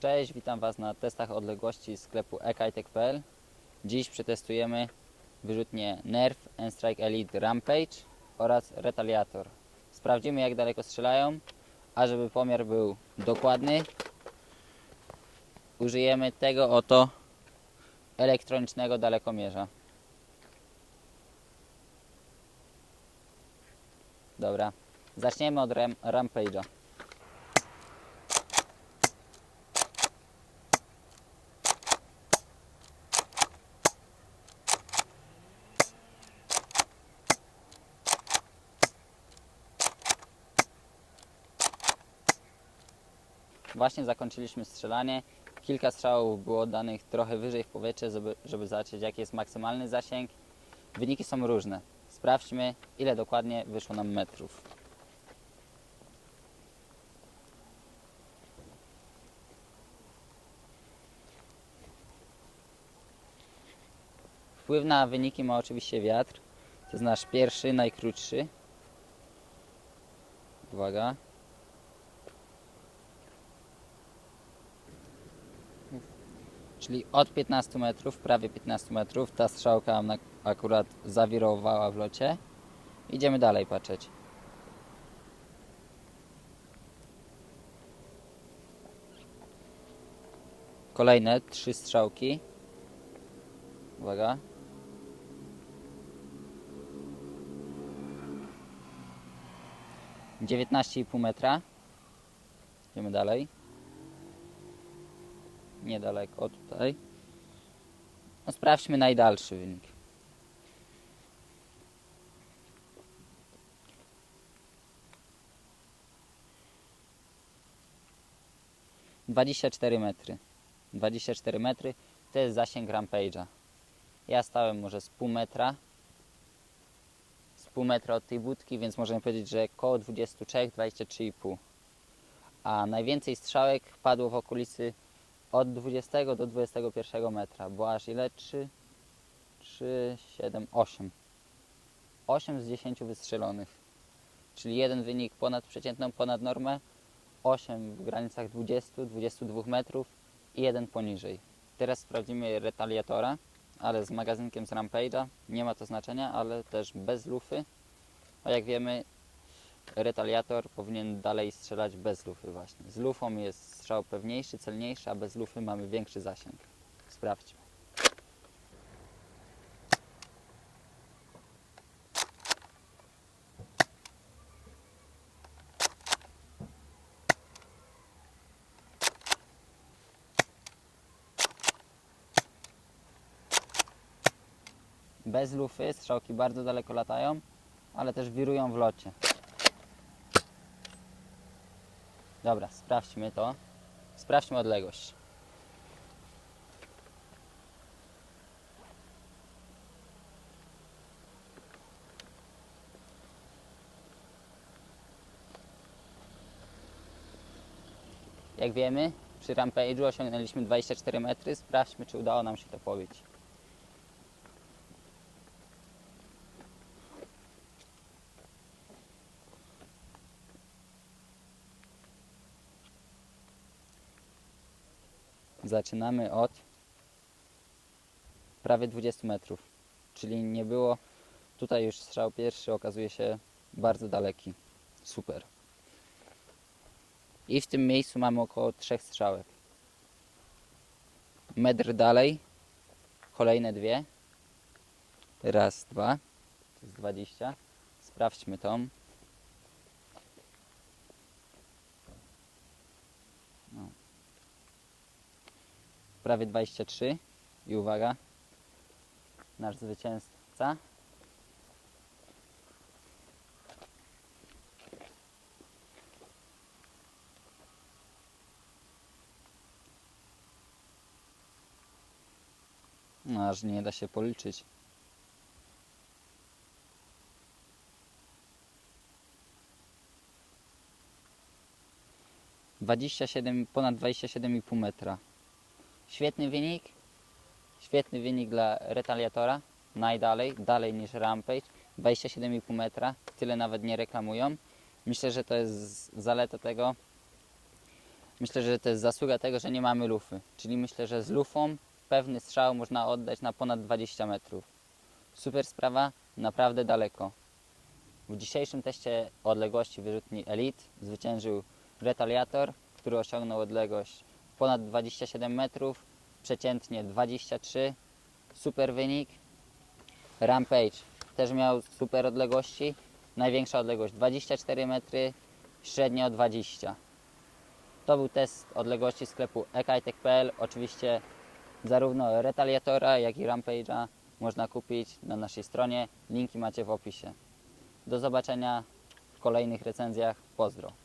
Cześć, witam Was na testach odległości sklepu ekaitek.pl. Dziś przetestujemy wyrzutnie Nerf N-Strike Elite Rampage oraz Retaliator. Sprawdzimy jak daleko strzelają, a żeby pomiar był dokładny, użyjemy tego oto elektronicznego dalekomierza. Dobra, zaczniemy od ram Rampage'a. Właśnie zakończyliśmy strzelanie. Kilka strzałów było danych trochę wyżej w powietrze, żeby, żeby zobaczyć jaki jest maksymalny zasięg. Wyniki są różne. Sprawdźmy ile dokładnie wyszło nam metrów. Wpływ na wyniki ma oczywiście wiatr. To jest nasz pierwszy, najkrótszy. Uwaga. Czyli od 15 metrów, prawie 15 metrów, ta strzałka akurat zawirowała w locie. Idziemy dalej patrzeć. Kolejne trzy strzałki. Uwaga. Dziewiętnaście i pół metra. Idziemy dalej niedaleko tutaj. No sprawdźmy najdalszy wynik. Dwadzieścia cztery metry. 24 metry to jest zasięg Rampage'a. Ja stałem może z pół metra. Z pół metra od tej budki, więc możemy powiedzieć, że koło 23, 23,5. A najwięcej strzałek padło w okolicy od 20 do 21 metra. Było aż ile? 3, 3, 7, 8. 8 z 10 wystrzelonych. Czyli jeden wynik ponad przeciętną, ponad normę, 8 w granicach 20-22 metrów i jeden poniżej. Teraz sprawdzimy retaliatora, ale z magazynkiem z Rampage'a. Nie ma to znaczenia, ale też bez lufy. A jak wiemy, retaliator powinien dalej strzelać bez lufy właśnie. Z lufą jest strzał pewniejszy, celniejszy, a bez lufy mamy większy zasięg. Sprawdźmy. Bez lufy strzałki bardzo daleko latają, ale też wirują w locie. Dobra, sprawdźmy to. Sprawdźmy odległość. Jak wiemy, przy Rampage'u osiągnęliśmy 24 metry. Sprawdźmy, czy udało nam się to pobić. Zaczynamy od prawie 20 metrów, czyli nie było. Tutaj już strzał pierwszy okazuje się bardzo daleki. Super. I w tym miejscu mamy około trzech strzałek. Metr dalej, kolejne dwie. Raz, dwa. To jest 20. Sprawdźmy tą. Prawie 23. I uwaga, nasz zwycięzca. No, aż nie da się policzyć. Dwadzieścia siedem, ponad 27,5 metra. Świetny wynik. Świetny wynik dla retaliatora. Najdalej, dalej niż Rampage. 27,5 metra. Tyle nawet nie reklamują. Myślę, że to jest zaleta tego, Myślę, że to jest zasługa tego, że nie mamy lufy. Czyli myślę, że z lufą pewny strzał można oddać na ponad 20 metrów. Super sprawa, naprawdę daleko. W dzisiejszym teście odległości wyrzutni Elite zwyciężył Retaliator, który osiągnął odległość ponad 27 metrów, przeciętnie 23. Super wynik. Rampage też miał super odległości. Największa odległość 24 metry, średnio 20. To był test odległości sklepu ekaitek.pl. Oczywiście zarówno Retaliatora, jak i Rampage'a można kupić na naszej stronie. Linki macie w opisie. Do zobaczenia w kolejnych recenzjach. Pozdro.